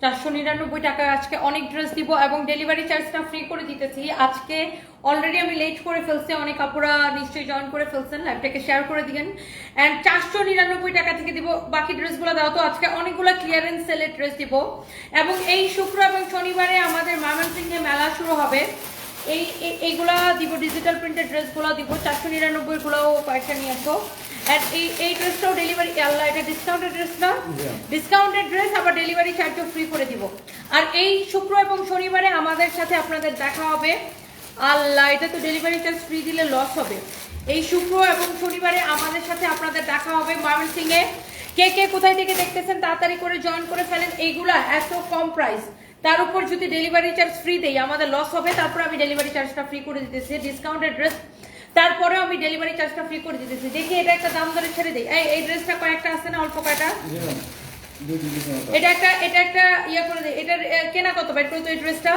চারশো নিরানব্বই টাকা আজকে অনেক ড্রেস দিব এবং ডেলিভারি চার্জটা ফ্রি করে দিতেছি। আজকে অলরেডি আমি লেট করে ফেলছি, অনেক আপুরা নিশ্চয়ই জয়েন করে ফেলছেন লাইভটাকে শেয়ার করে দিবেন। অ্যান্ড চারশো নিরানব্বই টাকা থেকে দিব, বাকি ড্রেসগুলো দাও তো, আজকে অনেকগুলো ক্লিয়ারেন্স সেলের ড্রেস দিব। এবং এই শুক্র এবং শনিবারে আমাদের ময়মনসিংহে মেলা শুরু হবে। এই, এই- এইগুলা দিব ডিজিটাল প্রিন্টের ড্রেসগুলো দিব, চারশো নিরানব্বই গুলোও কয়েকটা নিয়ে আসো আর এই এই ড্রেসটাও ডেলিভারি আল্লাহ এটা ডিসকাউন্টেড ড্রেস না? ডিসকাউন্টেড ড্রেস আবার ডেলিভারি চার্জও ফ্রি করে দিব। আর এই শুক্র এবং শনিবারে আমাদের সাথে আপনাদের দেখা হবে। আল্লাহ এটা তো ডেলিভারি চার্জ ফ্রি দিলে লস হবে। এই শুক্র এবং শনিবারে আমাদের সাথে আপনাদের দেখা হবে কে কে কোথায় থেকে দেখতেছেন তাড়াতাড়ি করে জয়েন করে ফেলেন এইগুলা এত কম প্রাইস তার উপর যদি ডেলিভারি চার্জ ফ্রি দেই আমাদের লস হবে তারপর আমি ডেলিভারি চার্জটা ফ্রি করে দিতেছি। ডিসকাউন্টেড ড্রেস তারপরেও আমি ডেলিভারি চার্জটা ফ্রি করে দিতেছি। দেখি এটা একটা দাম ধরে ছেড়ে দিই। এই এই ড্রেসটা কয়েকটা আছে না অল্প কয়টা? এটা একটা এটা একটা ইয়া করে দিই। এটার কেনা কত বাইট তো এই ড্রেসটা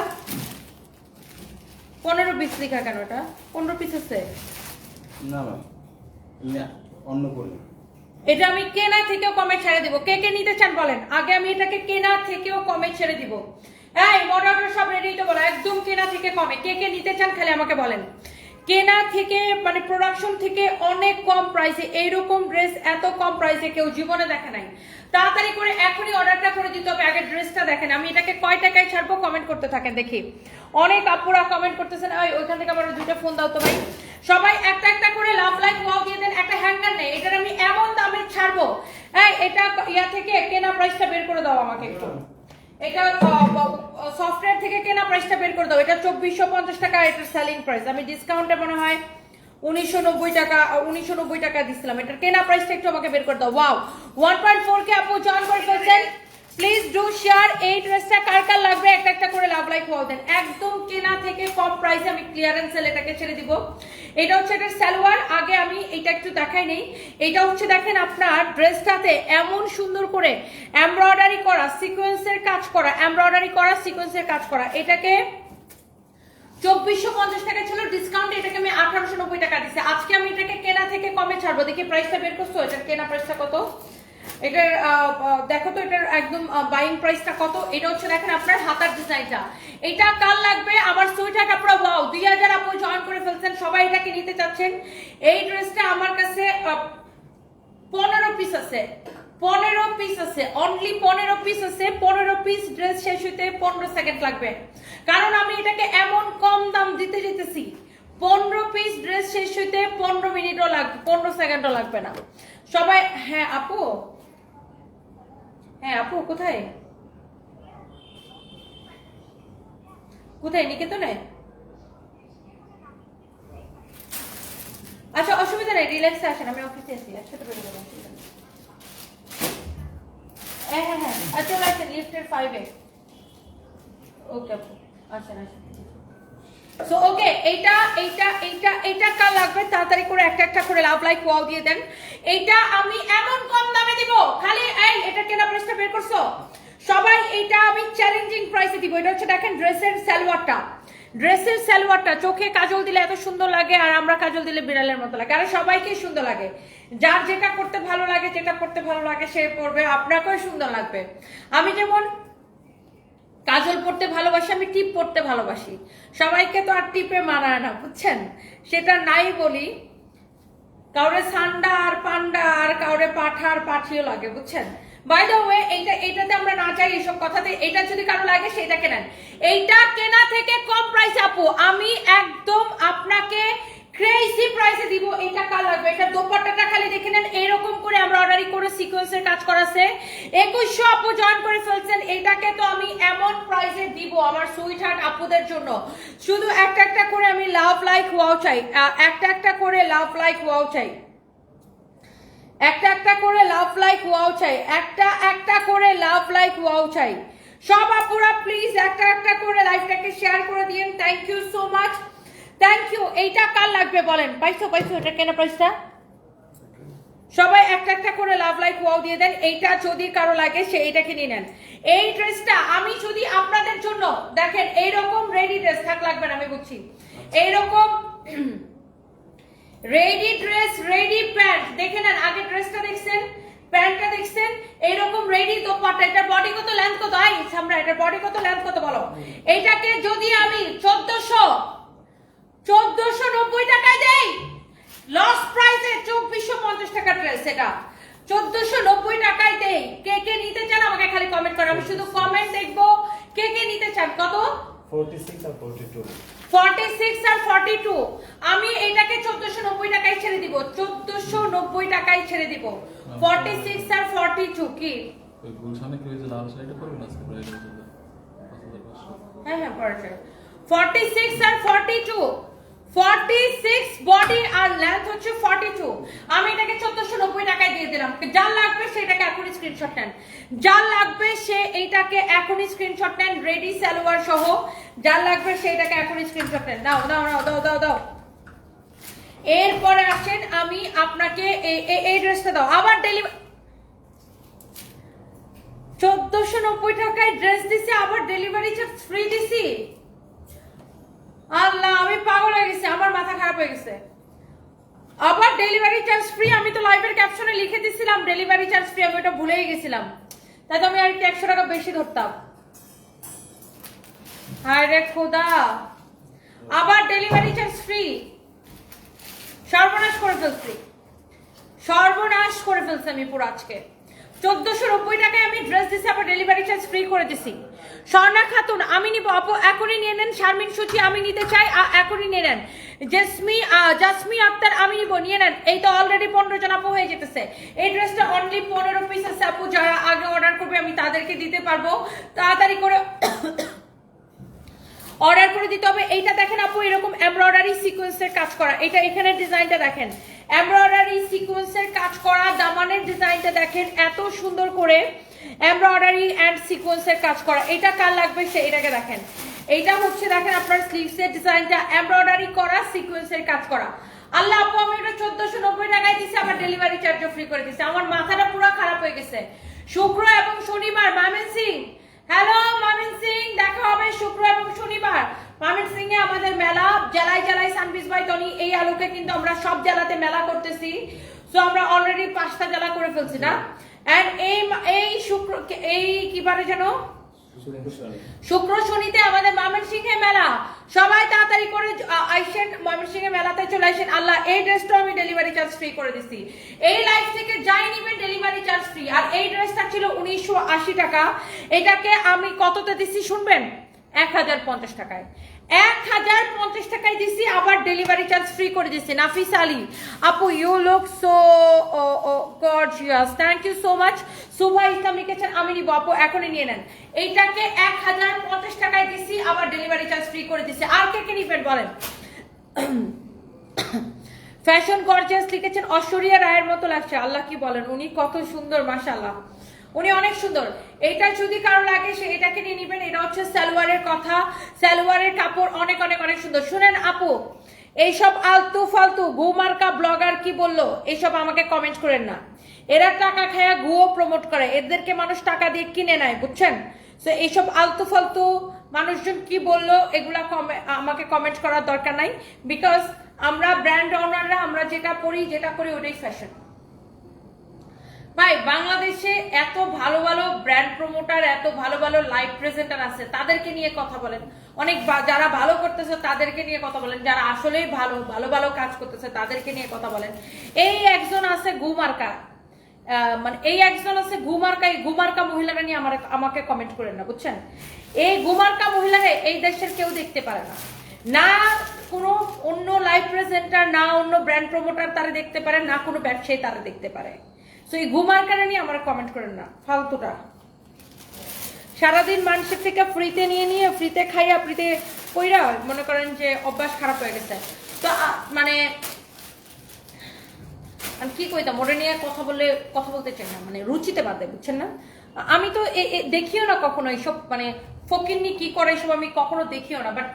পনেরো পিস লেখা কেন এটা? পনেরো পিস আছে? না না অন্য করি। এটা আমি কেনা থেকেও কমে ছেড়ে দিব। কে কে নিতে চান বলেন? আগে আমি এটাকে কেনা থেকেও কমে ছেড়ে দিব। এই মডার্টার সব রেডি তো বলো। একদম কেনা থেকে কমে। কে কে নিতে চান খালি আমাকে বলেন। কেনা থেকে মানে প্রোডাকশন থেকে অনেক কম প্রাইসে এইরকম ড্রেস এত কম প্রাইসে কেউ জীবনে দেখে নাই। তাড়াতাড়ি করে এখনই অর্ডারটা করে দিতে হবে, আগে ড্রেসটা দেখেন। আমি এটাকে কয় টাকায় ছাড়বো কমেন্ট করতে থাকেন, দেখি। অনেক আপুরা কমেন্ট করতেছেন ওই ওইখান থেকে আমার দুটো ফোন দাও তো ভাই। সবাই একটা একটা করে লাভ লাইক ওয়াও দিয়ে দেন, একটা হ্যাঙ্গার নেই, এটার আমি এমন দামে ছাড়বো। হ্যাঁ এটা ইয়া থেকে কেনা প্রাইসটা বের করে দাও আমাকে একটু। এটা সফটওয়্যার থেকে কেনা প্রাইসটা বের করে দাও। এটা চব্বিশশো পঞ্চাশ টাকা এটার সেলিং প্রাইস আমি ডিসকাউন্টে মনে হয় উনিশশো নব্বই টাকা উনিশশো নব্বই টাকা দিচ্ছিলাম এটার কেনা প্রাইসটা একটু আমাকে বের করে দাও। Wow one point four K আপু জয়েন করে ফেলছেন প্লিজ ডু শেয়ার এই ড্রেসটা কার কার লাগবে? একটা একটা করে লাভ লাইক ওয়াও দেন। একদম কেনা থেকে কম প্রাইসে আমি ক্লিয়ারেন্স সেল এটাকে ছেড়ে দিব। এটা হচ্ছে এটার সালোয়ার। আগে আমি এটা একটু দেখাই নেই। এটা হচ্ছে দেখেন আপনার ড্রেসটাতে এমন সুন্দর করে এমব্রয়ডারি করা সিকোয়েন্সের কাজ করা এমব্রয়ডারি করা সিকোয়েন্সের কাজ করা। এটাকে চব্বিশশো পঞ্চাশ টাকা ছিল ডিসকাউন্ট এটাকে আমি আঠারোশো নব্বই টাকা দিচ্ছি আজকে আমি এটাকে কেনা থেকে কমে ছাড়বো। দেখি প্রাইসটা বের করছ? এটার কেনা প্রাইসটা কত? এটার দেখো তো এটার একদম বাইং প্রাইসটা কত? এটা হচ্ছে দেখেন আপনার হাতার ডিজাইনটা। এটা কাল লাগবে? আমার সুইটার কাপড়া ওয়াও দুই হাজার আপু জয়েন করে ফেলছেন, সবাই এটাকে নিতে চাচ্ছেন। এই ড্রেসটা আমার কাছে পনেরো পিস আছে। পনেরো পিস আছে অনলি পনেরো পিস আছে। পনেরো পিস ড্রেস শেষ হইতে পনেরো সেকেন্ড লাগবে। কারণ আমি এটাকে এমন কম দাম দিতে যেতেছি। পনেরো পিস ড্রেস শেষ হইতে পনেরো মিনিটও লাগবে, পনেরো সেকেন্ডও লাগবে না। সবাই হ্যাঁ আপু? হ্যাঁ আপু, কোথায়? কোথায়, নিকেতনে? আচ্ছা অসুবিধা নাই, রিল্যাক্সে আসেন, আমি অফিসে আছি, একসাথে হ্যাঁ হ্যাঁ হ্যাঁ আচ্ছা লিফটের ফাইভে ওকে আপু, আসেন আসেন। সো ওকে এইটা এইটা এইটা এইটা কার লাগবে? তাড়াতাড়ি করে একটা একটা করে লাভ লাইক ওয়াও দিয়ে দেন। এইটা আমি এমন কম দামে দিব। খালি এই, এটা কেনা প্রাইসটা বের করছ? সবাই এটা আমি চ্যালেঞ্জিং প্রাইসে দিব। এটা হচ্ছে দেখেন ড্রেসের সালোয়ারটা ড্রেসের সালোয়ারটা চোখে কাজল দিলে এত সুন্দর লাগে আর আমরা কাজল দিলে বিড়ালের মতো লাগে। আর সবাইকেই সুন্দর লাগে। যার যেটা করতে ভালো লাগে, যেটা করতে ভালো লাগে, সে পরবে। আপনাকেও সুন্দর লাগবে। আমি যেমন কাজল পড়তে ভালোবাসি, আমি টিপ পড়তে ভালোবাসি। সবাইকে তো আর টিপে মানায় না, বুঝছেন? সেটা নাই বলি। কাউরে সান্ডা আর পান্ডা আর কাউরে পাঠা আর পাঠিও লাগে, বুঝছেন? বাই ওয়ে এইটা আমরা না চাই এইসব কথাতে এটা যদি কারও লাগে সেটা কেনেন। এইটা কেনা থেকে কম প্রাইস আমি একদম আপনাকে ক্রেজি প্রাইসে দিব, এটা কার লাগবে? এটা দোপাট্টাটা খালি দেখে নেন, এরকম করে আমরা অর্ডারি করে সিকোয়েন্সের কাজ করাছে। একুশশো আপু জয়েন করে ফেলছেন, এটাকে তো আমি এমন প্রাইসে দিব আমার সুইট হার্ট আপুদের জন্য। শুধু একটা একটা করে আমি লাভ লাইক ওয়াও চাই একটা একটা করে লাভ লাইক ওয়াও চাই। একটা একটা করে লাভ লাইক ওয়াও চাই, একটা একটা করে লাভ লাইক ওয়াও চাই। সব আপুরা প্লিজ একটা একটা করে লাইভটাকে শেয়ার করে দিন থ্যাংক ইউ সো মাচ এইটা কার লাগবে বলেন? পাইছো পাইছো এটা কেনা প্রাইসটা সবাই একটা একটা করে লাভ লাইক ওয়াও দিয়ে দেন। এইটা যদি কারও লাগে সে এটা কিনে নেন। এই ড্রেসটা আমি যদি আপনাদের জন্য দেখেন এইরকম রেডি ড্রেস থাক লাগবে না আমি বুঝছি। এইরকম রেডি ড্রেস রেডি প্যান্ট দেখে নেন আগে ড্রেসটা দেখছেন প্যান্টটা দেখছেন এইরকম রেডি দোপাট্টা এটার বডি কত লেন্থ কত? আই সামরা এটার বডি কত লেন্থ কত বলো? এইটাকে যদি আমি চোদ্দশো চোদ্দশো নব্বই টাকায় দেই। লস প্রাইসে চব্বিশশো পঞ্চাশ টাকা ড্রেস এটা। চোদ্দশো নব্বই টাকায় দেই। কে কে নিতে চান আমাকে খালি কমেন্ট করো। আমি শুধু কমেন্ট দেখব। কে কে নিতে চান? কত? ফোরটি সিক্স আর ফোরটি টু ফর্টি সিক্স আর ফর্টি টু আমি এটাকে চোদ্দশো নব্বই টাকায় ছেড়ে দিব। চোদ্দশো নব্বই টাকায় ছেড়ে দিব। ফর্টি সিক্স আর ফর্টি টু কি? ওই গুলশানে কি হয়েছে লাল শাড়িটা পরবেন আজকে? প্রায় হ্যাঁ হ্যাঁ পড়েছে ফর্টি সিক্স আর forty two forty six body আর লেন্থ হচ্ছে ফর্টি টু আমি এটাকে চোদ্দশো নব্বই টাকায় দিয়ে দিলাম। যার লাগবে সেটাকে এখনই স্ক্রিনশট নেন। যার লাগবে সে এইটাকে এখনই স্ক্রিনশট নেন রেডি সালোয়ার সহ। যার লাগবে সেটাকে এখনই স্ক্রিনশট নেন। দাও দাও দাও দাও দাও দাও। এরপরে আসেন আমি আপনাকে এই ড্রেসটা দাও। আবার ডেলিভারি চোদ্দশো নব্বই টাকায় ড্রেস দিছি, আবার ডেলিভারি চার্জ ফ্রি দিছি। আল্লাহ, আমি পাগল হয়ে গেছি, আমার মাথা খারাপ হয়ে গেছে। আবার ডেলিভারি চার্জ ফ্রি আমি তো লাইভের ক্যাপশনে লিখে দিছিলাম ডেলিভারি চার্জ ফ্রি আমি ওটা ভুলেই গেছিলাম। তাই তো আমি আর একটু একশো টাকা বেশি ধরতাম। হায় রে খোদা। আবার ডেলিভারি চার্জ ফ্রি সর্বনাশ করে ফেলছি। সর্বনাশ করে ফেলছি আমি পুরো আজকে। চোদ্দশো নব্বই টাকায় আমি ড্রেস দিছি, আবার ডেলিভারি চার্জ ফ্রি করে দিছি। স্বর্ণা খাতুন, আমি নিব, আপু এখনই নিয়ে নেন, শারমিন সুচি, আমি নিতে চাই এখনই নিয়ে নেন। জেসমি জাসমি আক্তার, আমি নিব, নিয়ে নেন। এই তো অলরেডি পনেরো জন আপু হয়ে যেতেছে। এই ড্রেসটা অনলি পনেরো পিস আছে, আপু যারা আগে অর্ডার করবে, আমি তাদেরকে দিতে পারব। তাড়াতাড়ি করে অর্ডার করে দিতে হবে। এইটা দেখেন আপু, এরকম এমব্রয়ডারি সিকোয়েন্সের কাজ করা। এটা এখানে ডিজাইনটা দেখেন। এমব্রয়ডারি সিকোয়েন্সের কাজ করা, দামানের ডিজাইনটা দেখেন, এত সুন্দর করে এমব্রয়ডারি অ্যান্ড সিকোয়েন্সের কাজ করা। এটা কার লাগবে সে, এটাকে দেখেন। এইটা হচ্ছে দেখেন আপনার স্লিভসের ডিজাইনটা এমব্রয়ডারি করা সিকোয়েন্সের কাজ করা। আল্লাহ আপু, আমি এটা চোদ্দশো নব্বই টাকায় দিছি, আমার ডেলিভারি চার্জও ফ্রি করে দিছি। আমার মাথাটা পুরো খারাপ হয়ে গেছে। শুক্র এবং শনিবার মামেন সিং হ্যালো মামিন সিং দেখা হবে শুক্র এবং শনিবার। মামিন সিং এ আমাদের মেলা। জেলায় জেলায় সানবিজ বাই টনি, এই আলোকে কিন্তু আমরা সব জেলাতে মেলা করতেছি। সো আমরা অলরেডি পাঁচটা জেলা করে ফেলছি না। এই এই শুক্র এই কি বারে যেন শুক্র শনিতে আমাদের মামের সিংহে মেলা। সবাই তাড়াতাড়ি করে আইসেন মামের সিংহে মেলাতে চলে আসেন। আল্লাহ, এই ড্রেসটা আমি ডেলিভারি চার্জ ফ্রি করে দিছি। এই লাইফ থেকে যাই নিবেন ডেলিভারি চার্জ ফ্রি আর এই ড্রেসটা ছিল উনিশশো আশি টাকা। এটাকে আমি কততে দিছি শুনবেন? এক হাজার পঞ্চাশ টাকায়। এক হাজার পঞ্চাশ টাকায় দিছি, আবার ডেলিভারি চার্জ ফ্রি করে দিচ্ছি নাফিস আলী, আপু you look so gorgeous thank you so much Subha Islam লিখেছেন, আমি নিব। আপু, এখনই নিয়ে নেন। এইটাকে এক হাজার পঞ্চাশ টাকায় দিছি, আবার ডেলিভারি চার্জ ফ্রি করে দিচ্ছি আর কে কে নিবেন, বলেন? ফ্যাশন গর্জিয়াস লিখেছেন অশ্বরিয়া রায়ের মতো লাগছে। আল্লাহ কি বলেন? উনি কত সুন্দর, মাশাআল্লাহ। উনি অনেক সুন্দর। এটা যদি কারও লাগে, সে এটাকে নিয়ে নিবেন। এটা হচ্ছে সালোয়ারের কথা। সালোয়ারের কাপড় অনেক অনেক অনেক সুন্দর। শুনেন, আপু, এইসব আলতু ফালতু গুমার্কা ব্লগার কি বলল? এইসব আমাকে কমেন্ট করেন না। এরা টাকা খায়া গুয়ো প্রমোট করে। এদেরকে মানুষ টাকা দিয়ে কিনে নেয়, বুঝছেন? তো এইসব আলতু ফালতু মানুষজন কি বলল, এগুলা আমাকে কমেন্ট করার দরকার নাই। বিকজ আমরা ব্র্যান্ড ওনাররা আমরা যেটা পড়ি যেটা করি, ওটাই ফ্যাশন ভাই, বাংলাদেশে এত ভালো ভালো ব্র্যান্ড প্রমোটার এত ভালো ভালো লাইভ প্রেজেন্টার আছে, তাদেরকে নিয়ে কথা বলেন। অনেক যারা ভালো করতেছে, তাদেরকে নিয়ে কথা বলেন। যারা আসলেই ভালো ভালো ভালো কাজ করতেছে, তাদেরকে নিয়ে কথা বলেন। এই একজন আছে গুমার্কা। মানে এই একজন আছে গুমার্কা, এই গুমার্কা মহিলারা নিয়ে আমার, আমাকে কমেন্ট করেন না, বুঝছেন? এই গুমার্কা মহিলারা এই দেশের কেউ দেখতে পারে না। না কোনো অন্য লাইভ প্রেজেন্টার না অন্য ব্র্যান্ড প্রমোটার তারা দেখতে পারে, না কোনো ব্যবসায়ী তারা দেখতে পারে। তো এই ঘুমার কারণে আমার কমেন্ট করেন না। ফালতুটা। সারাদিন মানুষের থেকে ফ্রিতে নিয়ে নিয়ে ফ্রিতে খাইয়া ফ্রিতে কইরা মনে করেন যে অভ্যাস খারাপ হয়ে গেছে। তো মানে আমি কি কইতাম? ওটা নিয়ে কথা বলে, কথা বলতে চাই না। মানে রুচিতে বাদে বুঝছেন না? আমি তো দেখিও না কখনো এইসব মানে ফকিন্নি কি করে এসব আমি কখনো দেখিও না বাট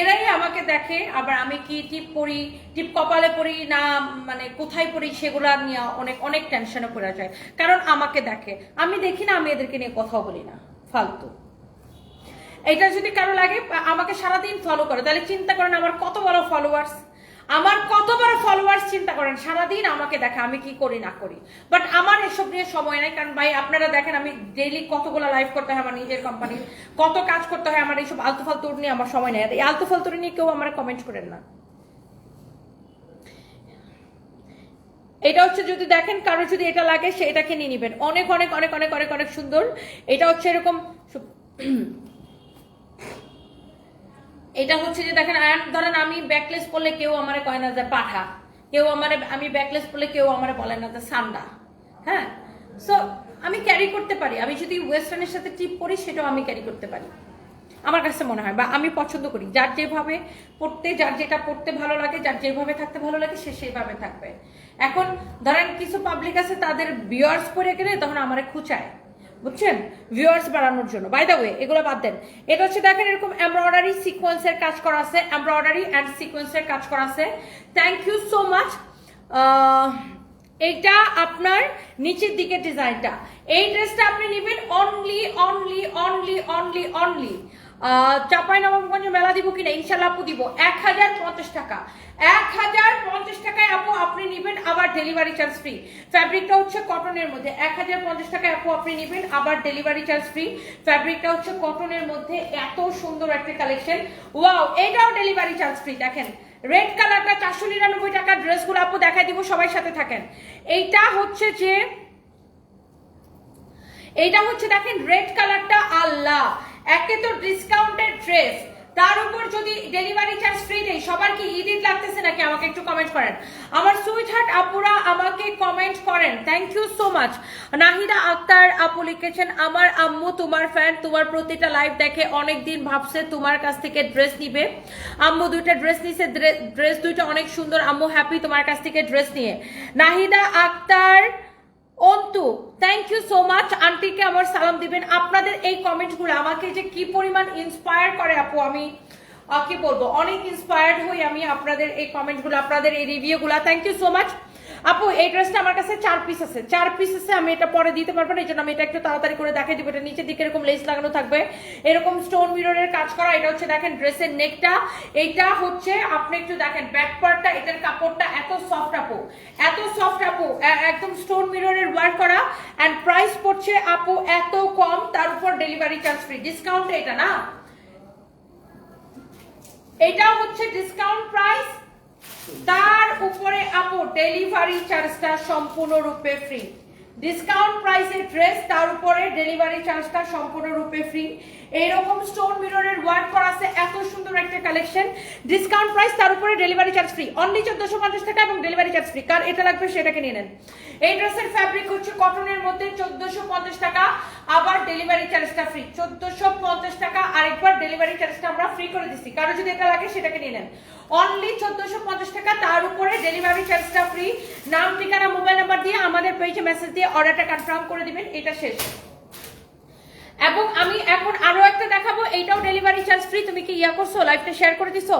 এরাই আমাকে দেখে, আবার আমি কি টিপ পরি টিপ কপালে পরি না মানে কোথায় পরি সেগুলা নিয়ে অনেক অনেক টেনশনে পড়ে যায়, কারণ আমাকে দেখে। আমি দেখি না, আমি এদেরকে নিয়ে কথাও বলি না, ফালতু। এটা যদি কারও লাগে, আমাকে সারাদিন ফলো করে, তাহলে চিন্তা করেন আমার কত বড় ফলোয়ার্স আমার কত বড় ফলোয়ার্স চিন্তা করেন, সারাদিন আমাকে দেখে আমি কি করি, না করি। বাট আমার এসব নিয়ে সময় নাই, কারণ ভাই, আপনারা দেখেন আমি ডেইলি কতগুলো লাইভ করতে হয় আমার নিজের কোম্পানি কত কাজ করতে হয় আমার, এইসব আলতু ফালতু নিয়ে আমার সময় নেই। এই আলতু ফালতু নিয়ে কেউ আমার কমেন্ট করেন না। এটা হচ্ছে যদি দেখেন কারও যদি এটা লাগে, সে এটাকে নিয়ে নিবেন। অনেক অনেক অনেক অনেক অনেক অনেক সুন্দর। এটা হচ্ছে এরকম এটা হচ্ছে যে দেখেন ধরেন আমি ব্যাকলেস পরলে কেউ আমারে কয় না যে পাঠা। কেউ আমারে, আমি ব্যাকলেস পরলে কেউ আমারে বলে না যে সান্ডা। হ্যাঁ? সো আমি ক্যারি করতে পারি। আমি যদি ওয়েস্টার্নের সাথে টিপ করি, সেটাও আমি ক্যারি করতে পারি। আমার কাছে মনে হয়, বা আমি পছন্দ করি। যার যেভাবে পড়তে, যার যেটা পড়তে ভালো লাগে, যার যেভাবে থাকতে ভালো লাগে, সে সেইভাবে থাকবে। এখন ধরেন কিছু পাবলিক আছে, তাদের বিয়ার্স পরে গেলে তখন আমারে খুচায়। বুঝছেন? ভিউয়ার্স বাড়ানোর জন্য। বাই দ্য ওয়ে এগুলো বাদ দেন। এটা হচ্ছে দেখেন এরকম এমব্রয়ডারি সিকোয়েন্সের কাজ করা আছে। এমব্রয়ডারি অ্যান্ড সিকোয়েন্সের কাজ করা আছে। থ্যাংক ইউ সো মাচ এইটা আপনার নিচের দিকে ডিজাইনটা এই ড্রেসটা আপনি নেবেন only only only only only Chapai Nawabganj মেলা দিব কিনা? ইনশাল্লাহ আপু দিব। এক হাজার পঞ্চাশ টাকা। এক হাজার পঞ্চাশ টাকায় আপু আপনি নেবেন, আবার ডেলিভারি চার্জ ফ্রি ফ্যাব্রিকটা হচ্ছে কটনের মধ্যে। এক হাজার পঞ্চাশ টাকায় আপু আপনি নেবেন, আবার ডেলিভারি চার্জ ফ্রি ফ্যাব্রিকটা হচ্ছে কটনের মধ্যে এত সুন্দর একটা কালেকশন ওয়াও এটাও ডেলিভারি চার্জ ফ্রি দেখেন রেড কালারটা চারশো নিরানব্বই টাকার ড্রেসগুলো আপু দেখাই দিব, সবাই সাথে থাকেন। এইটা হচ্ছে যে এইটা হচ্ছে দেখেন রেড কালারটা আল্লাহ। একে তো ডিসকাউন্টেড ড্রেস তার উপর যদি ডেলিভারি চার্জ ফ্রি দেই সবার কি ঈদ ঈদ লাগতেছে নাকি? আমাকে একটু কমেন্ট করেন। আমার সুইট হার্ট আপুরা আমাকে কমেন্ট করেন। Thank you so much Nahida Akter আপু লিখেছেন, আমার আম্মু তোমার ফ্যান তোমার প্রতিটা লাইভ দেখে অনেক দিন ভাবছে তোমার কাছ থেকে ড্রেস নিবে। আম্মু দুইটা ড্রেস নিছে ড্রেস দুইটা অনেক সুন্দর। আম্মু হ্যাপি তোমার কাছ থেকে ড্রেস নিয়ে। Nahida Akter, Antu thank you so much আন্টিকে আমার সালাম দিবেন। আপনাদের এই কমেন্টগুলো আমাকে যে কি পরিমাণ ইন্সপায়ার করে আপু, আমি কি বলব? অনেক ইন্সপায়ার্ড হই আমি আপনাদের এই কমেন্টগুলো, আপনাদের এই রিভিউগুলো থ্যাংক ইউ সো মাচ আপু, এই ড্রেসটা আমার কাছে চার পিস আছে। চার পিস আছে, আমি এটা পরে দিতে পারব না, এই জন্য আমি এটা একটু তাড়াতাড়ি করে দেখাই দিব। এটা নিচের দিকে এরকম লেস লাগানো থাকবে। এরকম স্টোন মিররের কাজ করা, এটা হচ্ছে দেখেন ড্রেসের নেকটা এইটা হচ্ছে, আপনি একটু দেখেন ব্যাক পার্টটা এটার কাপড়টা এত সফট আপু। এত সফট আপু একদম স্টোন মিররের ওয়ার্ক করা। এন্ড প্রাইস পড়ছে আপু এত কম, তার উপর ডেলিভারি চার্জ ফ্রি ডিসকাউন্ট এটা না? এটা হচ্ছে ডিসকাউন্ট প্রাইস তার উপরে আপু ডেলিভারি চার্জটা সম্পূর্ণরূপে ফ্রি ডিসকাউন্ট প্রাইসের ড্রেস তার উপরে ডেলিভারি চার্জটা সম্পূর্ণরূপে ফ্রি এইরকম স্টোন মিররের ওয়ার্ক করা আছে, এত সুন্দর একটা কালেকশন ডিসকাউন্ট প্রাইস তার উপরে ডেলিভারি চার্জ ফ্রি অনলি চোদ্দশো পঞ্চাশ টাকা এবং ডেলিভারি চার্জ ফ্রি কার এটা লাগবে সেটাকে নিয়ে নেন। এই ড্রেসের ফ্যাব্রিক হচ্ছে কটনের মধ্যে চোদ্দশো পঞ্চাশ টাকা, আবার ডেলিভারি চার্জটা ফ্রি চোদ্দশো পঞ্চাশ টাকা, আরেকবার ডেলিভারি চার্জটা আমরা ফ্রি করে দিচ্ছি। কারও যদি এটা লাগে সেটাকে নিয়ে নেন। অনলি চোদ্দশো পঞ্চাশ টাকা, তার উপরে ডেলিভারি চার্জটা ফ্রি নাম, ঠিকানা মোবাইল নাম্বার দিয়ে আমাদের পেজে মেসেজ দিয়ে অর্ডারটা কনফার্ম করে দিবেন। এটা শেষ। এবং আমি এখন আরও একটা দেখাবো এইটাও ডেলিভারি চার্জ ফ্রি তুমি কি ইয়া করছ লাইভটা শেয়ার করে দিছো?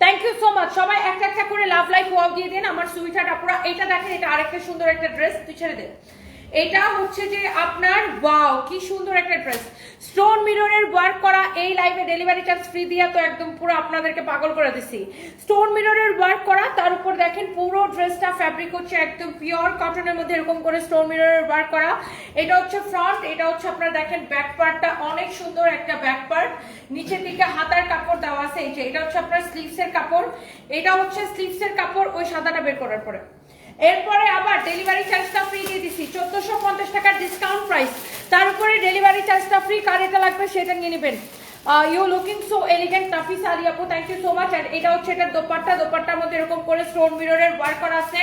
থ্যাংক ইউ সো মাচ সবাই একটা একটা করে লাভ লাইফ ওয়াও দিয়ে দেন আমার সুইটার আপুরা এটা দেখেন এটা আরেকটা সুন্দর একটা ড্রেস তুই ছেড়ে দে। এটা হচ্ছে যে আপনার ওয়াও কি সুন্দর একটা ড্রেস স্টোন মিররের ওয়ার্ক করা এই লাইভে ডেলিভারি চার্জ ফ্রি দিয়া তো একদম পুরো আপনাদেরকে পাগল করে দিছি। স্টোন মিররের ওয়ার্ক করা, তার উপর দেখেন পুরো ড্রেসটা ফ্যাব্রিক হচ্ছে একদম পিওর কটনের মধ্যে এরকম করে স্টোন মিররের ওয়ার্ক করা। এটা হচ্ছে ফ্রন্ট এটা হচ্ছে আপনারা দেখেন ব্যাক পার্টটা অনেক সুন্দর একটা ব্যাক পার্ট নিচের দিকে হাতার কাপড় দেওয়া আছে, এই যে, এটা হচ্ছে আপনার স্লিভসের কাপড়। এটা হচ্ছে স্লিভসের কাপড়, ওই সাদাটা বের করার পরে। এরপরে আবার ডেলিভারি চার্জটা ফ্রি দিয়ে দিচ্ছি চোদ্দশো পঞ্চাশ টাকার ডিসকাউন্ট প্রাইস তার উপরে ডেলিভারি চার্জটা ফ্রি কার এটা লাগবে, সেটা নিয়ে নেবেন। You looking so elegant Nafis Ali আপু থ্যাংক ইউ সো মাচ আর এটা হচ্ছে এটার দোপাট্টা। দোপাট্টার মধ্যে এরকম করে স্টোন মিররের ওয়ার্ক করা আছে।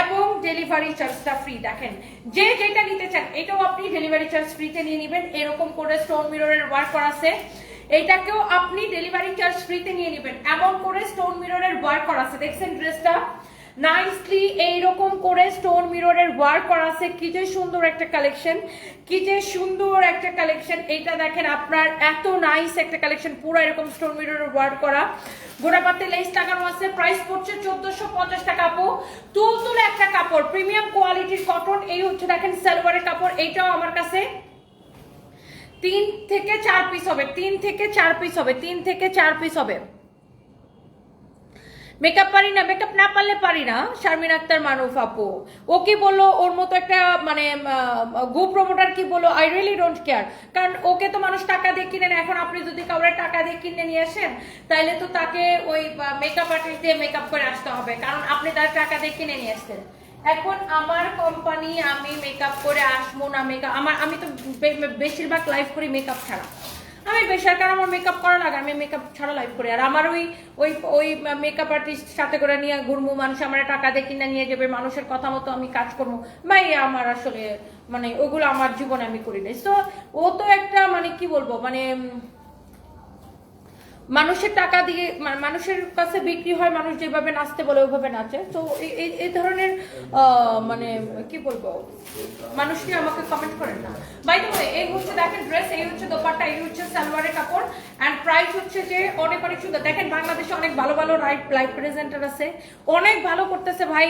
এবং ডেলিভারি চার্জটা ফ্রি দেখেন, যে যেটা নিতে চান, এটাও আপনি ডেলিভারি চার্জ ফ্রিতে নিয়ে নেবেন। এরকম করে স্টোন মিররের ওয়ার্ক করা আছে। এইটাকেও আপনি ডেলিভারি চার্জ ফ্রিতে নিয়ে নেবেন। এমন করে স্টোন মিররের ওয়ার্ক করা আছে। দেখছেন ড্রেসটা নাইসলি এইরকম করে স্টোন মিররের ওয়ার্ক করা আছে। কি যে সুন্দর একটা কালেকশন কি যে সুন্দর একটা কালেকশন এটা দেখেন, আপনার এত নাইস একটা কালেকশন পুরো এরকম স্টোন মিররের ওয়ার্ক করা। গোড়া পাতে লেস লাগানো আছে প্রাইস পড়ছে চোদ্দশো পঞ্চাশ টাকা। আপু, তুল তুলে একটা কাপড় প্রিমিয়াম কোয়ালিটির কটন এই হচ্ছে দেখেন সালোয়ারের কাপড়, এইটাও আমার কাছে। তিন থেকে চার পিস হবে, তিন থেকে চার পিস হবে, তিন থেকে চার পিস হবে। মেকআপ পারি না, মেকআপ না পারলে পারি না, শারমিন আক্তার মারুফ আপু। ও কি বলল? ওর মতো একটা মানে গো প্রমোটার কি বলল? আই রিয়েলি ডোন্ট কেয়ার কারণ ওকে তো মানুষ টাকা দিয়ে কিনে এখন আপনি যদি কাউরে টাকা দিয়ে কিনে নিয়ে আসেন, তাইলে তো তাকে ওই মেকআপ আর্টিস্ট দিয়ে মেকআপ করে আসতে হবে। কারণ আপনি তার টাকা দিয়ে কিনে নিয়ে আসতেন এখন আমার কোম্পানি আমি মেকআপ করে আসব না মেকআপ আমার, আমি তো বেশিরভাগ লাইভ করি মেকআপ ছাড়া। আমি বেশার কারণ আমার মেকআপ করা লাগে, আমি মেকআপ ছাড়া লাইভ করি। আর আমার ওই ওই ওই মেকআপ আর্টিস্ট সাথে করে নিয়ে ঘুরবো মানুষ আমার টাকা দিয়ে কিনে নিয়ে যাবে, মানুষের কথা মতো আমি কাজ করব ভাই, আমার আসলে মানে ওগুলো আমার জীবনে আমি করি নাই। তো ও তো একটা মানে কি বলব মানে মানুষের টাকা দিয়ে মানুষের কাছে বিক্রি হয়, মানুষ যেভাবে নাচতে বলে ওইভাবে নাচে। তো এই- ধরনের মানে কি বলব মানুষ কি আমাকে কমেন্ট করেন না। বাই দ্য ওয়ে এই হচ্ছে দেখেন ড্রেস এই হচ্ছে দোপাট্টা, এই হচ্ছে সালোয়ারের কাপড়। অ্যান্ড প্রাইস হচ্ছে যে অনেক অনেক সুন্দর। দেখেন বাংলাদেশে অনেক ভালো ভালো রাইট লাইফ প্রেজেন্টার আছে। অনেক ভালো করতেছে ভাই।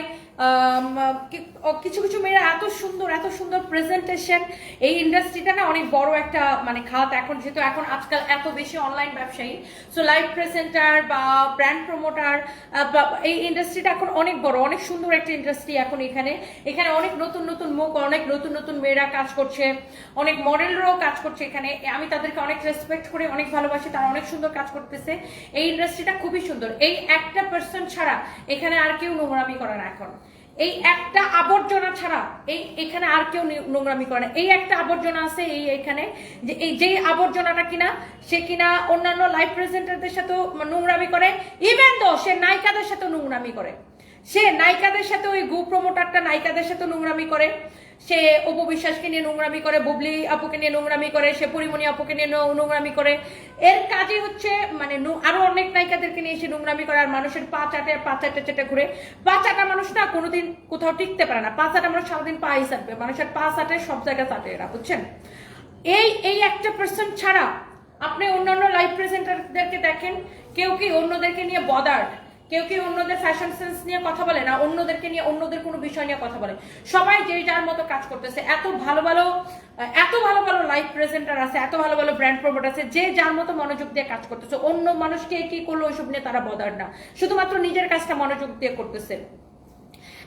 কিছু কিছু মেয়েরা এত সুন্দর এত সুন্দর প্রেজেন্টেশন এই ইন্ডাস্ট্রিটা না অনেক বড় একটা মানে খাত। এখন যেহেতু এখন আজকাল এত বেশি অনলাইন ব্যবসায়ী সো লাইভ প্রেজেন্টার বা ব্র্যান্ড প্রমোটার এই ইন্ডাস্ট্রিটা এখন অনেক বড়, অনেক সুন্দর একটা ইন্ডাস্ট্রি এখন এখানে। এখানে অনেক নতুন নতুন মুখ, অনেক নতুন নতুন মেয়েরা কাজ করছে, অনেক মডেলরাও কাজ করছে এখানে। আমি তাদেরকে অনেক রেসপেক্ট করে, অনেক ভালোবাসি, তারা অনেক সুন্দর কাজ করতেছে। এই ইন্ডাস্ট্রিটা খুবই সুন্দর। এই একটা পার্সন ছাড়া এখানে আর কেউ নোংরামি করে না এখন। এই একটা আবর্জনা ছাড়া এই এখানে আর কেউ নোংরামি করে না। এই একটা আবর্জনা আছে এই এখানে, যে এই যেই আবর্জনাটা কিনা, সে কিনা অন্যান্য লাইফ প্রেজেন্টারদের সাথেও নোংরামি করে ইভেন দো সে নায়িকাদের সাথে নোংরামি করে। সে নায়িকাদের সাথে ওই গু প্রমোটারটা নায়িকাদের সাথে নোংরামি করে। সে অপু বিশ্বাসকে নিয়ে নোংরামি করে, বুবলি আপুকে নিয়ে নোংরামি করে, সে পরিমণি আপুকে নিয়ে নোংরামি করে। এর কাজে হচ্ছে মানে আরও অনেক নায়িকাদেরকে নিয়ে এসে নোংরামি করে, আর মানুষের পা চাটে পা চাটে চাটে ঘুরে। পা চাটা মানুষ না কোনোদিন কোথাও টিকতে পারে না। পা চাটা মানুষ সারাদিন পাই চাটবে। মানুষের পা চাটে, সব জায়গায় চাটে এরা, বুঝছেন? এই এই একটা পার্সন ছাড়া আপনি অন্যান্য লাইভ প্রেজেন্টারদেরকে দেখেন, কেউ কি অন্যদেরকে নিয়ে বদার কেউ কেউ অন্যদের ফ্যাশন সেন্স নিয়ে কথা বলে না, অন্যদেরকে নিয়ে অন্যদের কোনো বিষয় নিয়ে কথা বলে। সবাই যে যার মতো কাজ করতেছে, এত ভালো ভালো, এত ভালো ভালো লাইফ প্রেজেন্টার আছে, এত ভালো ভালো ব্র্যান্ড প্রমোট আছে, যে যার মতো মনোযোগ দিয়ে কাজ করতেছে, অন্য মানুষকে কি করল ওইসব নিয়ে তারা বদার না। শুধুমাত্র নিজের কাজটা মনোযোগ দিয়ে করতেছে।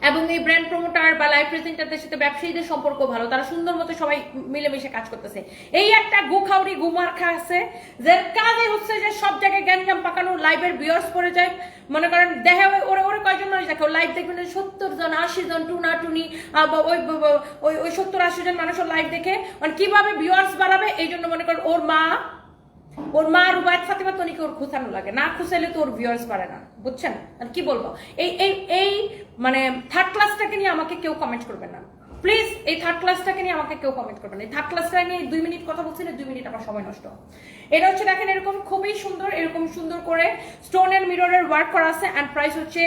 এবং এই ব্র্যান্ড প্রমোটার বা লাইভ প্রেজেন্টারদের সাথে ব্যবসায়ীদের সম্পর্ক ভালো, তারা সুন্দর মতো সবাই মিলেমিশে কাজ করতেছে। এই একটা গুখাউরি গুমার্খা আছে, যার কাজে হচ্ছে যে সব জায়গায় গ্যাঞ্জাম পাকানো লাইভের বিয়ার্স পড়ে যায়। মনে করেন দেখে ওরে ওরে কয়জন মানুষ দেখে? লাইভ দেখবেন সত্তর জন আশি জন টুনা টুনি ওই ওই ওই সত্তর আশি জন মানুষের লাইভ দেখে। মানে কীভাবে বিয়ার্স বাড়াবে এই জন্য মনে করেন ওর মা ওর মা রুবায়ত ফাতিমা তনিকে ওর খুঁচানো লাগে। না খুঁচাইলে তো ওর ভিউয়ার্স বাড়ে না। বুঝছেন? আর কি বলব? এই এই এই মানে থার্ড ক্লাসটাকে নিয়ে আমাকে কেউ কমেন্ট করবে না। প্লিজ এই থার্ড ক্লাসটাকে নিয়ে আমাকে কেউ কমেন্ট করবে না। এই থার্ড ক্লাসটা নিয়ে দুই মিনিট কথা বলছি না, দুই মিনিট আমার সময় নষ্ট। এটা হচ্ছে দেখেন, এরকম খুবই সুন্দর, এরকম সুন্দর করে স্টোন এন্ড মিররের ওয়ার্ক করা আছে অ্যান্ড প্রাইস হচ্ছে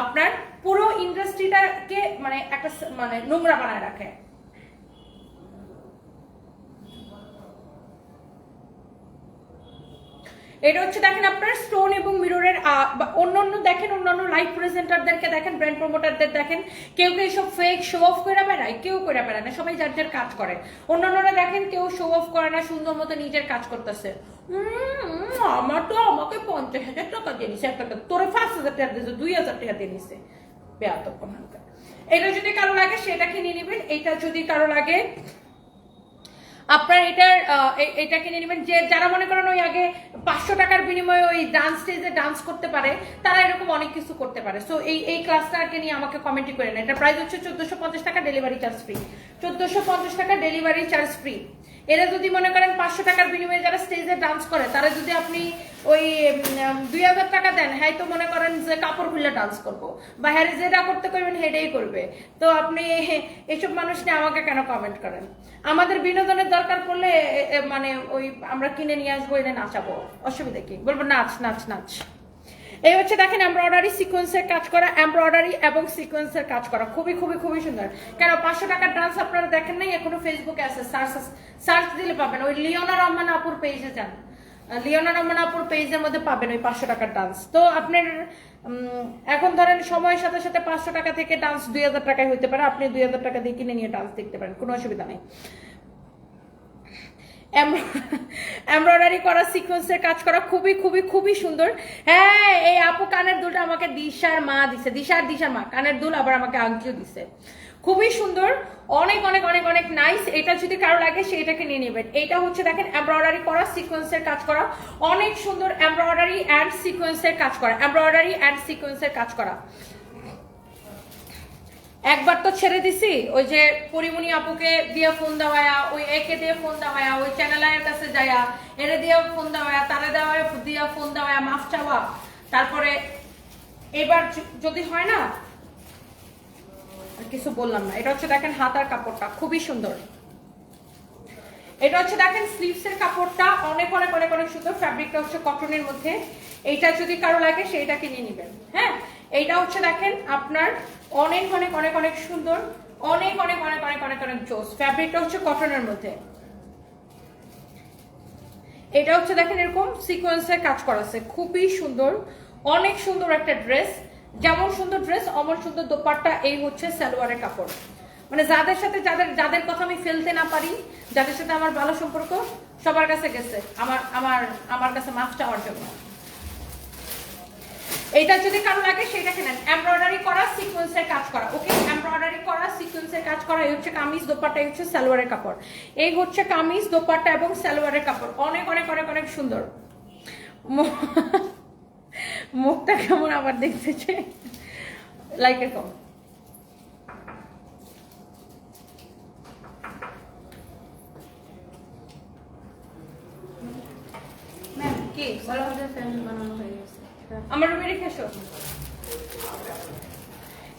আপনার পুরো ইন্ডাস্ট্রিটাকে মানে একটা মানে নোংরা বানায় রাখে। এটা হচ্ছে দেখেন আপনার স্টোন এবং মিররের অন্য অন্য দেখেন, অন্যান্য লাইভ প্রেজেন্টারদেরকে দেখেন ব্র্যান্ড প্রমোটারদের দেখেন। কেউ কেউ সব ফেক শো অফ করে বেড়ায়, কেউ করে বেড়ায় না, সবাই যার যার কাজ করে। অন্যান্যরা দেখেন কেউ শো অফ করে না, সুন্দর মতো নিজের কাজ করতেছে। আমার তো আমাকে পঞ্চাশ হাজার টাকা দিয়ে নিছে, একটা তোরে পাঁচ হাজার টাকা দিয়েছে দুই হাজার টাকা দিয়ে নিছে। বেয়াতক এটা যদি কারও লাগে সেটা কিনে নেবেন। এটা যদি কারও লাগে আপনার এটার এটা কিনে নেবেন। যে যারা মনে করেন ওই আগে পাঁচশো টাকার বিনিময়ে ওই ডান্স স্টেজে ডান্স করতে পারে, তারা এরকম অনেক কিছু করতে পারে। সো এই এই ক্লাসটাকে নিয়ে আমাকে কমেন্টই করে নেন। এটা প্রাইস হচ্ছে চোদ্দোশো পঞ্চাশ টাকা ডেলিভারি চার্জ ফ্রি চোদ্দশো পঞ্চাশ টাকা ডেলিভারি চার্জ ফ্রি এরা যদি মনে করেন পাঁচশো টাকার বিনিময়ে যারা স্টেজে ডান্স করে, তারা যদি আপনি ওই দুই হাজার টাকা দেন হ্যাঁ তো মনে করেন যে কাপড় খুলে ডান্স করব। বা হ্যাঁ যেটা করতে করবেন হেডেই করবে। তো আপনি এসব মানুষ নিয়ে আমাকে কেন কমেন্ট করেন? আমাদের বিনোদনের দরকার পড়লে মানে ওই আমরা কিনে নিয়ে আসব, এনে নাচাবো। অসুবিধা কি? বলব, নাচ নাচ নাচ। এই হচ্ছে দেখেন এমব্রয়ডারি সিকোয়েন্সের কাজ করা এমব্রয়ডারি এবং সিকোয়েন্সের কাজ করা। খুবই খুবই খুবই সুন্দর। কেন, পাঁচশো টাকার ডান্স আপনারা দেখেন নাই, এখনও ফেসবুকে আছে। সার্চ সার্চ দিলে পাবেন। ওই লিওনা রহমান আপুর পেজে যান। লিওনা রহমান আপুর পেজের মধ্যে পাবেন ওই পাঁচশো টাকার ডান্স তো আপনার এখন ধরেন সময়ের সাথে সাথে পাঁচশো টাকা থেকে ডান্স দুই হাজার টাকায় হইতে পারে। আপনি দুই হাজার টাকা দিয়ে কিনে নিয়ে ডান্স দেখতে পারেন। কোনো অসুবিধা নেই। এমব্রয়ডারি করা সিকোয়েন্সের কাজ করা খুবই খুবই খুবই সুন্দর। হ্যাঁ এই আপু কানের দুলটা আমাকে দিশার মা দিছে। দিশার দিশার মা। কানের দুল আবার আমাকে আংটিও দিছে। খুবই সুন্দর। অনেক অনেক অনেক অনেক নাইস এটা যদি কারও লাগে সেটাকে নিয়ে নেবেন। এটা হচ্ছে দেখেন এমব্রয়ডারি করা সিকোয়েন্সের কাজ করা। অনেক সুন্দর এমব্রয়ডারি অ্যান্ড সিকোয়েন্সের কাজ করা। এমব্রয়ডারি অ্যান্ড সিকোয়েন্সের কাজ করা। একবার তো ছেড়ে দিছি, ওই যে পরিমণি আপুকে দিয়ে ফোন দেওয়ায়া, ওই একে দিয়ে ফোন দেওয়ায়া, ওই চ্যানেলের কাছে যায়া, এরে দিয়ে ফোন দেওয়ায়া, তারা দেওয়া দিয়া ফোন দেওয়ায়া, মাফ চাওয়া। তারপরে এবার যদি হয় না কিছু বললাম না। এটা হচ্ছে দেখেন হাতার কাপড়টা, খুবই সুন্দর। এটা হচ্ছে দেখেন স্লিভস এর কাপড়টা, অনেক অনেক অনেক অনেক সুন্দর। ফ্যাব্রিকটা হচ্ছে কটনের মধ্যে। এইটা যদি কারও লাগে সেইটাকে কিনে নেবেন হ্যাঁ? এইটা হচ্ছে দেখেন আপনার অনেক অনেক অনেক অনেক সুন্দর। অনেক অনেক অনেক অনেক অনেক অনেক জোস। ফ্যাব্রিকটা হচ্ছে কটনের মধ্যে। এটা হচ্ছে দেখেন এরকম সিকোয়েন্সের কাজ করা আছে। খুবই সুন্দর। অনেক সুন্দর একটা ড্রেস যেমন সুন্দর ড্রেস অমন সুন্দর দোপাট্টা। এই হচ্ছে সালোয়ারের কাপড়। মানে যাদের সাথে, যাদের যাদের কথা আমি ফেলতে না পারি, যাদের সাথে আমার ভালো সম্পর্ক, সবার কাছে গেছে। আমার আমার আমার কাছে মাফ চাওয়ার জন্য। এটা যদি কারও লাগে সেটাকে নেন এমব্রয়ডারি করা সিকোয়েন্সের কাজ করা। ওকে এমব্রয়ডারি করা সিকোয়েন্সের কাজ করা এই হচ্ছে কামিজ দোপাট্টা এই হচ্ছে সালোয়ারের কাপড়। এই হচ্ছে কামিজ দোপাট্টা এবং সালোয়ারের কাপড়। অনেক অনেক অনেক অনেক সুন্দর। মুখটা কেমন আবার দেখতেছে লাইক এরকম। আমার রুমে রেখে এসো।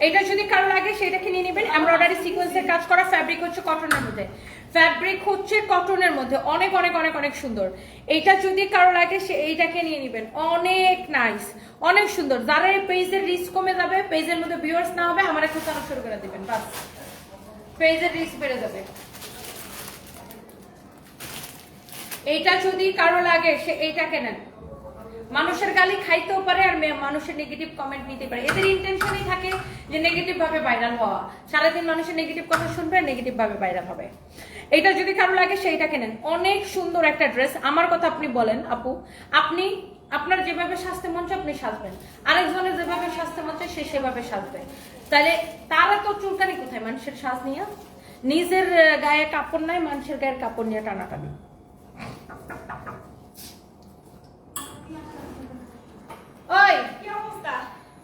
এটা যদি কারও লাগে, সেটাকে নিয়ে নেবেন। এমব্রয়ডারি সিকোয়েন্সের কাজ করা ফ্যাব্রিক হচ্ছে কটনের মধ্যে। ফ্যাব্রিক হচ্ছে কটনের মধ্যে। অনেক অনেক অনেক অনেক সুন্দর। এইটা যদি কারও লাগে, সে এইটাকে নিয়ে নেবেন। অনেক নাইস অনেক সুন্দর। যারা এই পেজের রিস্ক কমে যাবে পেজের মধ্যে ভিউয়ার্স না হবে, আমার একটু চালু শুরু করে দিবেন, বাস। পেজের রিস্ক বেড়ে যাবে। এইটা যদি কারও লাগে, সে এইটাকে নেন। মানুষের গালি খাইতেও পারে আর মানুষের নেগেটিভ কমেন্ট নিতে পারে। এদের ইন্টেনশনই থাকে যে নেগেটিভ ভাবে ভাইরাল হওয়া। সারাদিন মানুষের নেগেটিভ কথা শুনবে আর নেগেটিভ ভাবে ভাইরাল হবে। এটা যদি কারও লাগে, সেইটা কেনেন। অনেক সুন্দর একটা ড্রেস আমার কথা আপনি বলেন, আপু। আপনি, আপনার যেভাবে সাজতে মন আপনি সাজবেন। আরেকজনের যেভাবে সাজতে মন চায় সে সেভাবে সাজবে। তাহলে তারা তো চুলকানি কোথায়? মানুষের সাজ নিয়ে? নিজের গায়ে কাপড় নাই, মানুষের গায়ের কাপড় নিয়ে টানাটানি। ওই কি অবস্থা?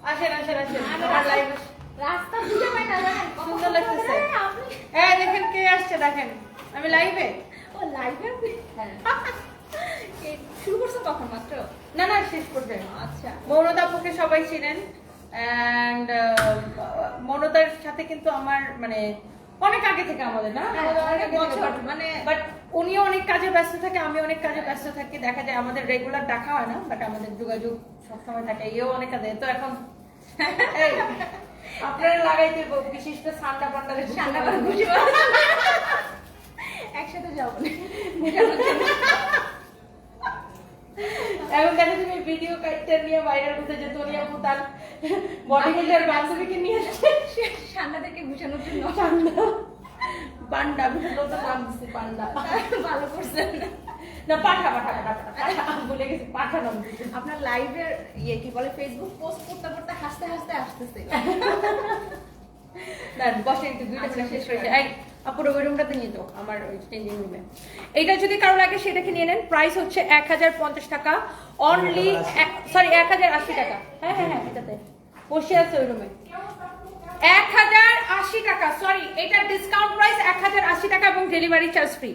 আসেন আসেন আসেন আমার লাইভ রাস্তা খুঁজে পাই না জানেন? সুন্দর লাগতেছে। এই দেখেন কে আসছে দেখেন। আমি লাইভে ও লাইভে হ্যাঁ। শুরু করছ কখন মাত্র? না না শেষ পর্যন্ত আচ্ছা। মৌনতা আপুকে সবাই চিনেন। অ্যান্ড মৌনতার সাথে কিন্তু আমার মানে অনেক আগে থেকে আমাদের না? হ্যাঁ, মানে- উনিও অনেক কাজে ব্যস্ত থাকে আমি অনেক কাজে ব্যস্ত থাকি। দেখা যায় আমাদের রেগুলার দেখা হয় না বাট আমাদের যোগাযোগ সবসময় থাকে এও অনেক কাজে। তো এখন এই, আপনারা লাগাইতে ব- বিশিষ্ট সান্ডা সান্ডা সান্ডা একসাথে যাব এখন দেখো তুমি ভিডিও কাইটটা নিয়ে ভাইরাল যে তোনি আপু তার বডি বিল্ডার বান্ধবীকে নিয়ে থেকে গুছানোর জন্য। পান্ডা পান্ডা আমি নতুন নাম পান্ডা। ভালো করছেন। না পাঠা পাঠা পাঠা গেছি পাঠা নাম আপনার লাইভের ইয়ে কি বলে ফেসবুক পোস্ট করতে করতে হাসতে হাসতে আসতেছে। না বসে একটু দুইটা আচ্ছা, মিনিট শেষ করেছে আপুর ওই রুমটাতে নিয়ে যাও আমার ওই চেঞ্জিং রুমে এইটা যদি কারও লাগে সেটাকে নিয়ে নেন? প্রাইস হচ্ছে এক হাজার পঞ্চাশ টাকা। অনলি সরি এক হাজার আশি টাকা। হ্যাঁ হ্যাঁ হ্যাঁ এটাতে। বসে আছে ওই রুমে এক হাজার আশি টাকা সরি এটার ডিসকাউন্ট প্রাইস এক হাজার আশি টাকা এবং ডেলিভারি চার্জ ফ্রি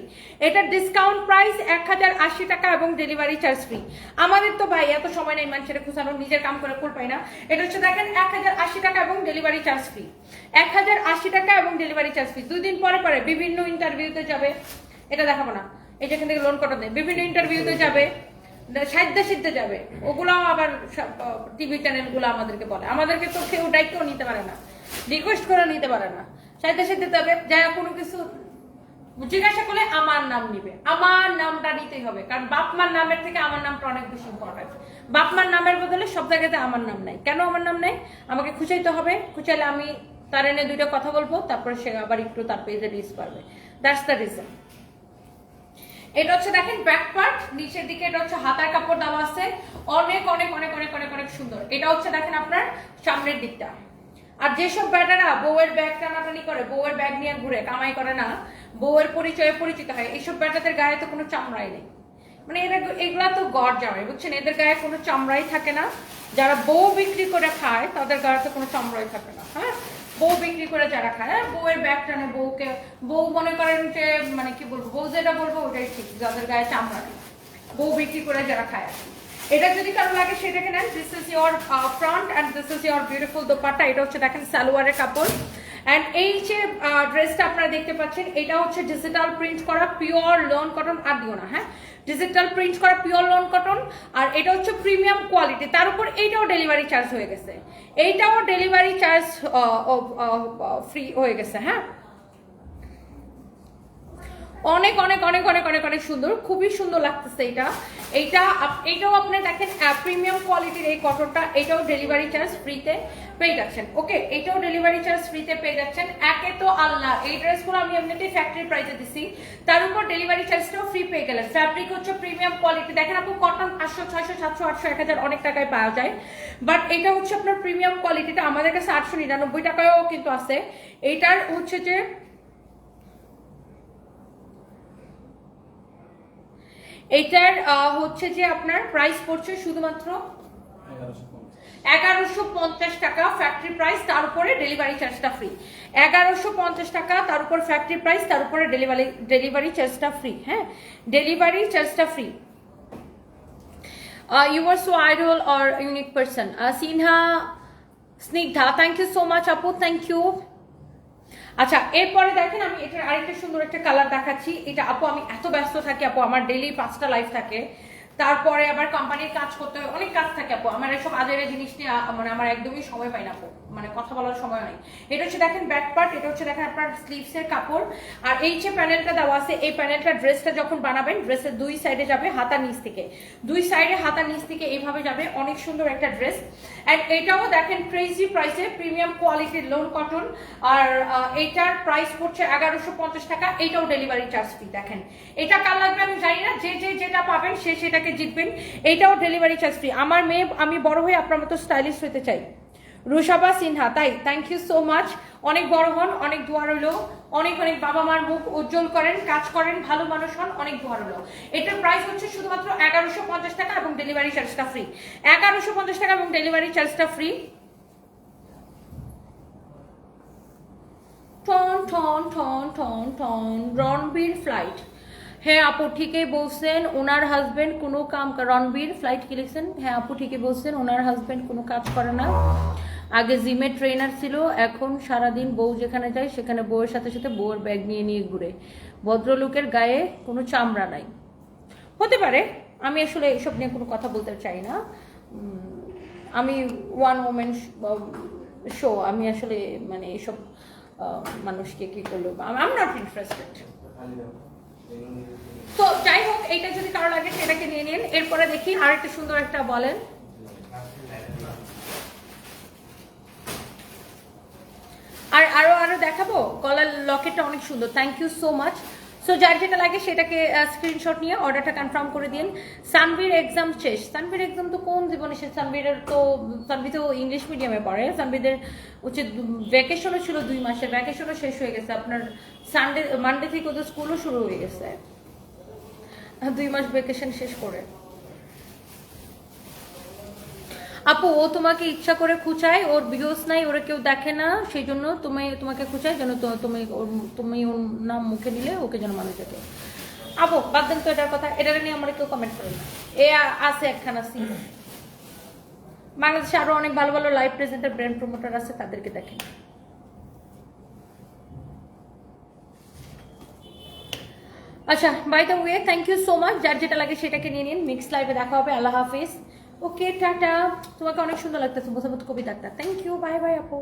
এটার ডিসকাউন্ট প্রাইস এক হাজার আশি টাকা এবং ডেলিভারি চার্জ ফ্রি আমাদের তো ভাই এত সময় নেই মানুষের নিজের কাম করে পাই না। এটা হচ্ছে দেখেন এক হাজার আশি টাকা এবং ডেলিভারি চার্জ ফ্রি এক হাজার আশি টাকা এবং ডেলিভারি চার্জ ফ্রি দুই দিন পরে পরে বিভিন্ন ইন্টারভিউতে যাবে। এটা দেখাবো না। এই যেখান থেকে লোন কটা দেয় বিভিন্ন ইন্টারভিউতে যাবে। সাহিত্য সিদ্ধে যাবে। ওগুলাও আবার টিভি চ্যানেলগুলো আমাদেরকে বলে। আমাদেরকে তো কেউ দায়িত্ব নিতে পারে না। রিকোয়েস্ট করে নিতে পারে না। সাহিত্য সিদ্ধে যাবে যারা কোনো কিছু জিজ্ঞাসা করলে আমার নাম নিবে। আমার নামটা নিতেই হবে। কারণ বাপমার নামের থেকে আমার নামটা অনেক বেশি ইম্পর্টেন্ট বাপমার নামের বদলে সব জায়গাতে আমার নাম নাই। কেন আমার নাম নাই? আমাকে খুঁচাইতে হবে। খুঁচাইলে আমি তার এনে দুইটা কথা বলব, তারপরে সে আবার একটু তার পেজে রিচ পারবে দ্যাটস দ্য রিজন এটা হচ্ছে দেখেন ব্যাক পার্ট নিচের দিকে এটা হচ্ছে হাতার কাপড় দেওয়া আছে। অনেক অনেক অনেক অনেক অনেক অনেক সুন্দর। এটা হচ্ছে দেখেন আপনার সামনের দিকটা। আর যেসব ব্যাটারা বউয়ের ব্যাগ টানাটানি করে, বউয়ের ব্যাগ নিয়ে ঘুরে, কামাই করে না, বউয়ের পরিচয়ে পরিচিত হয় এইসব ব্যাটাদের গায়ে তো কোনো চামড়াই নেই। মানে এরা এগুলা তো গড় জামাই, বুঝছেন? এদের গায়ে কোনো চামড়াই থাকে না। যারা বউ বিক্রি করে খায়, তাদের গায়ে তো কোনো চামড়াই থাকে না হ্যাঁ? বউ বিক্রি করে যারা খায় হ্যাঁ? বউয়ের ব্যাগ টানে বউকে, বউ মনে করেন যে মানে কি বলব, বউ যেটা বলব, ওটাই ঠিক, যাদের গায়ে চামড়া নেই। বউ বিক্রি করে যারা খায়। এটা যদি কারও লাগে সেটাকে নেন this is your front and this is your beautiful dupatta এটা হচ্ছে দেখেন সালোয়ারের কাপড়। অ্যান্ড এই যে ড্রেসটা আপনারা দেখতে পাচ্ছেন, এটা হচ্ছে ডিজিটাল প্রিন্ট করা পিওর লন কটন আর দিও না হ্যাঁ? ডিজিটাল প্রিন্ট করা পিওর লন কটন আর এটা হচ্ছে প্রিমিয়াম কোয়ালিটি তার উপর এইটাও ডেলিভারি চার্জ হয়ে গেছে। এইটাও ডেলিভারি চার্জ ফ্রি হয়ে গেছে হ্যাঁ? অনেক অনেক অনেক অনেক অনেক অনেক সুন্দর। খুবই সুন্দর লাগতেছে এটা এইটা এইটাও আপনি দেখেন প্রিমিয়াম কোয়ালিটির এই কটনটা, এটাও ডেলিভারি চার্জ ফ্রিতে পেয়ে যাচ্ছেন। ওকে এটাও ডেলিভারি চার্জ ফ্রিতে পেয়ে যাচ্ছেন। একে তো আল্লাহ, এই ড্রেসগুলো আমি এমনিতেই ফ্যাক্টরি প্রাইসে দিছি। তার উপর ডেলিভারি চার্জটাও ফ্রি পেয়ে গেলেন। ফ্যাব্রিক হচ্ছে প্রিমিয়াম কোয়ালিটি দেখেন আপু কটন পাঁচশো ছয়শো, সাতশো, আটশো, এক হাজার অনেক টাকায় পাওয়া যায়। বাট এটা হচ্ছে আপনার প্রিমিয়াম কোয়ালিটিটা আমাদের কাছে আটশো নিরানব্বই টাকায়ও কিন্তু আছে। এইটার হচ্ছে যে এটার হচ্ছে যে আপনার প্রাইস পড়ছে শুধুমাত্র এগারোশো পঞ্চাশ টাকা ফ্যাক্টরি প্রাইস তার উপরে ডেলিভারি চার্জটা ফ্রি এগারোশো পঞ্চাশ টাকা, তার উপর ফ্যাক্টরি প্রাইস তার উপরে ডেলিভারি ডেলিভারি চার্জটা ফ্রি হ্যাঁ? ডেলিভারি চার্জটা free you are so idol or unique person Sinha, Snigdha thank you so much আপু থ্যাংক ইউ আচ্ছা এরপরে দেখেন আমি এটার আরেকটা সুন্দর একটা কালার দেখাচ্ছি। এটা আপু, আমি এত ব্যস্ত থাকি আপু, আমার ডেলি পাঁচটা লাইফ থাকে। তারপরে আবার কোম্পানির কাজ করতে হয়, অনেক কাজ থাকে আপু। আমার এসব আজের জিনিস নিয়ে মানে আমার একদমই সময় পাই না আপু। মানে কথা বলার সময় নেই। এটা হচ্ছে দেখেন ব্যাক পার্ট এটা হচ্ছে দেখেন আপনার স্লিভস এর কাপড়। আর এই যে প্যানেলটা দেওয়া আছে, এই প্যানেলটা ড্রেসটা যখন বানাবেন ড্রেসের দুই সাইডে যাবে হাতা নিচ থেকে। দুই সাইডে হাতা নিচ থেকে এইভাবে যাবে, অনেক সুন্দর একটা ড্রেস এন্ড এটাও দেখেন ক্রেজি প্রাইসে প্রিমিয়াম কোয়ালিটির লোন কটন আর এইটার প্রাইস পড়ছে এগারোশো পঞ্চাশ টাকা এইটাও ডেলিভারি চার্জ ফ্রি দেখেন। এটা কার লাগবে আমি জানি না, যে যে, যেটা পাবেন, সে সেটাকে জিতবেন। এইটাও ডেলিভারি চার্জ ফ্রি আমার মেয়ে, আমি বড় হয়ে আপনার মতো স্টাইলিশ হতে চাই। রুষাবা সিনহা, তাই থ্যাংক ইউ সো মাচ অনেক বড় হন, অনেক দোয়া রইল। অনেক অনেক বাবা মার মুখ উজ্জ্বল করেন, কাজ করেন, ভালো মানুষ হন, অনেক দোয়া রইল। এটার প্রাইস হচ্ছে শুধুমাত্র এগারোশো পঞ্চাশ টাকা এবং ডেলিভারি চার্জটা ফ্রি এগারোশো পঞ্চাশ টাকা এবং ডেলিভারি চার্জটা ফ্রি টন টন টন টন টন রণবীর ফ্লাইট হ্যাঁ আপু, ঠিকই বলছেন, ওনার হাজবেন্ড কোনো কাম রণবীর ফ্লাইট কি লিখছেন? হ্যাঁ আপু, ঠিকই বলছেন, ওনার হাজবেন্ড কোনো কাজ করে না। আগে জিমের ট্রেনার ছিল, এখন সারাদিন বউ যেখানে যায় সেখানে বউয়ের সাথে সাথে বউয়ের ব্যাগ নিয়ে নিয়ে ঘুরে। ভদ্রলোকের গায়ে কোনো চামড়া নাই। হতে পারে, আমি আসলে এসব নিয়ে কোনো কথা বলতে চাই না। আমি ওয়ান ওমেন শো আমি আসলে মানে এসব মানুষকে কি করল? আম নট ইন্টারেস্টেড তো যাই হোক, এইটা যদি কারও লাগে সেটাকে নিয়ে নিন। এরপরে দেখি আরেকটা সুন্দর একটা বলেন। আর আরও আরও দেখাবো? গলার লকেটটা অনেক সুন্দর। Thank you so much so যার যেটা লাগে সেটাকে স্ক্রিনশট নিয়ে অর্ডারটা কনফার্ম করে দিন। সানভির এক্সাম শেষ। সানভির এক্সাম তো কোন জীবনে শেষ? সানভিরের তো সানভি তো ইংলিশ মিডিয়ামে পড়ে। সানভিদের হচ্ছে ভ্যাকেশনও ছিল দুই মাসে। ভ্যাকেশনও শেষ হয়ে গেছে। আপনার সানডে মানডে থেকে ওদের স্কুলও শুরু হয়ে গেছে। দুই মাস ভ্যাকেশন শেষ করে। আপু, ও তোমাকে ইচ্ছা করে খুঁচায়, ওর ভিউস নাই, ওরা কেউ দেখে না, সেই জন্য তুমি, তোমাকে খুঁচায়, যেন তুমি ওর- তুমি ওর নাম মুখে নিলে ওকে যেন মানুষ দেখে আপু, বাদ দেন তো এটার কথা এটা নিয়ে আমার কেউ কমেন্ট করে না। এ আছে একখানা সিন বাংলাদেশে আরও অনেক ভালো ভালো লাইভ প্রেজেন্টার ব্র্যান্ড প্রমোটার আছে, তাদেরকে দেখেন। আচ্ছা by the way thank you so much যার যেটা লাগে সেটাকে নিয়ে নিন। মিক্স লাইভে দেখা হবে। আল্লাহ হাফিজ। ওকে টাটা তোমাকে অনেক সুন্দর লাগতেছে বোঝাবোধ কবিতাটা থ্যাংক ইউ বাই বাই আপু।